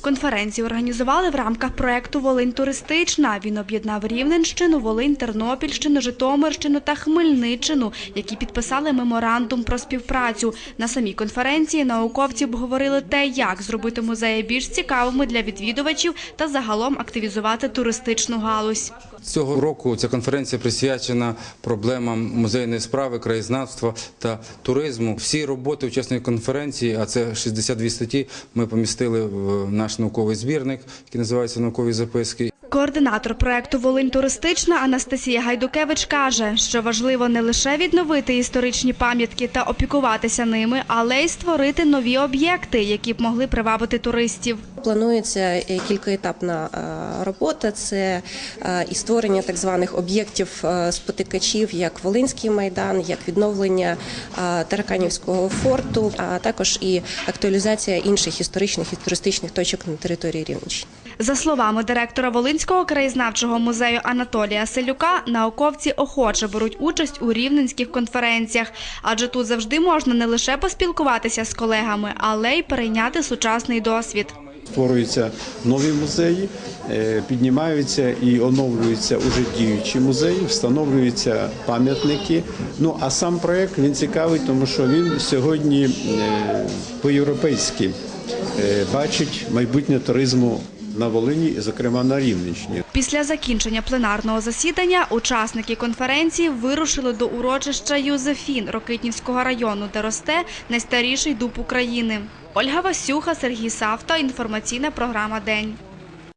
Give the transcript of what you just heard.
Конференцію організували в рамках проекту Волинь туристична. Він об'єднав Рівненщину, Волинь, Тернопільщину, Житомирщину та Хмельниччину, які підписали меморандум про співпрацю. На самій конференції науковці обговорили те, як зробити музеї більш цікавими для відвідувачів та загалом активізувати туристичну галузь. Цього року ця конференція присвячена проблемам музейної справи, краєзнавства та туризму. Всі роботи учасної конференції, а це 62 статті, ми помістили в наш науковий збірник, який називається Наукові записки. Координатор проекту Волинь туристична Анастасія Гайдукевич каже, що важливо не лише відновити історичні пам'ятки та опікуватися ними, але й створити нові об'єкти, які б могли привабити туристів. Планується е, кількаетапна е, робота. Це е, і створення так званих об'єктів спотикачів, як Волинський майдан, як відновлення Тараканівського форту, а також і актуалізація інших історичних і туристичних точок на території Рівненщини. За словами директора Волинського краєзнавчого музею Анатолія Селюка, науковці охоче беруть участь у рівненських конференціях, адже тут завжди можна не лише поспілкуватися з колегами, але й перейняти сучасний досвід. Створюються нові музеї, е, піднімаються і оновлюються уже діючі музеї, встановлюються пам'ятники. Ну а сам проект він цікавий, тому що він сьогодні е, по-європейськи е, бачить майбутнє туризму на Волині, і, зокрема на Рівненщині. Після закінчення пленарного засідання учасники конференції вирушили до урочища Юзефін Рокитнівського району, де росте найстаріший дуб України. Ольга Васюха, Сергій Савта. Інформаційна програма День.